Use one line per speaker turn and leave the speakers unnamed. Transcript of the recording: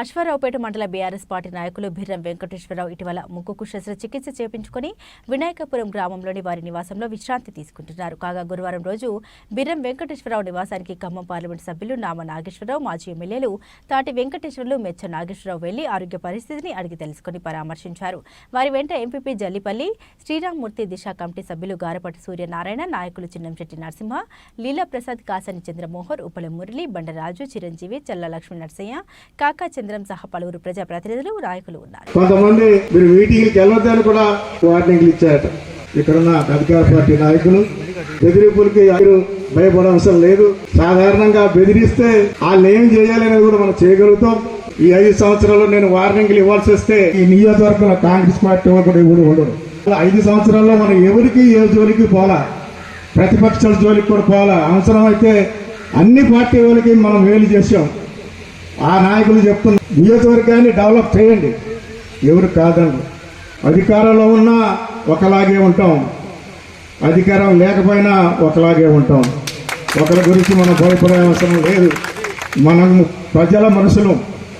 అశ్వారావుపేట మండల BRS party నాయకులు బిర్రం వెంకటేశ్వరరావు ఇటీవల ముక్కుకు శస్త్రచికిత్స చేపించుకుని వినాయకపురం గ్రామంలోని వారి నివాసంలో విశ్రాంతి తీసుకుంటున్నారు. కాగా గురువారం రోజు బిర్రం వెంకటేశ్వరరావు నివాసానికి ఖమ్మం పార్లమెంట్ సభ్యులు నామ నాగేశ్వరరావు మాజీ ఎమ్మెల్యేలు తాటి వెంకటేశ్వర్లు మెచ్చ నాగేశ్వరరావు వెళ్ళి ఆరోగ్య పరిస్థితిని అడిగి తెలుసుకుని పరామర్శించారు. వారి వెంట ఎంపీపీ జల్లిపల్లి శ్రీరామ్మూర్తి దిశ కమిటీ సభ్యులు గారపటి సూర్యనారాయణ నాయకులు చిన్నంశెట్టి నరసింహ లీలా ప్రసాద్ కాసని చంద్రమోహర్ ఉపల మురళి బండరాజు చిరంజీవి చల్ల లక్ష్మీ నరసయ్య కాకా సహా పలువురు ప్రజాప్రతినిధులు నాయకులు ఉన్నారు.
కొంతమంది మీరు మీటింగ్కి వెళ్ళొద్దని కూడా వార్నింగ్లు ఇచ్చారట. ఇక్కడున్న అధికార పార్టీ నాయకులు బెదిరింపులకి మీరు భయపడవసరం లేదు. సాధారణంగా బెదిరిస్తే వాళ్ళు ఏం చేయాలనేది కూడా మనం చేయగలుగుతాం. ఈ ఐదు సంవత్సరాల్లో నేను వార్నింగ్లు ఇవ్వాల్సి వస్తే ఈ నియోజకవర్గంలో కాంగ్రెస్ పార్టీ కూడా ఎవరు ఉండరు. ఐదు సంవత్సరాల్లో మనం ఎవరికి ఏ జోలికి పోలా ప్రతిపక్షాల జోలికి కూడా పోలా అయితే అన్ని పార్టీ వాళ్ళకి మనం మేలు చేసాం ఆ నాయకులు చెప్తున్న నియోజకవర్గాన్ని డెవలప్ చేయండి. ఎవరు కాదండి. అధికారంలో ఉన్నా ఒకలాగే ఉంటాం. అధికారం లేకపోయినా ఒకలాగే ఉంటాం. ఒకరి గురించి మనం భయపడే అవసరం లేదు. మనం ప్రజల మనసును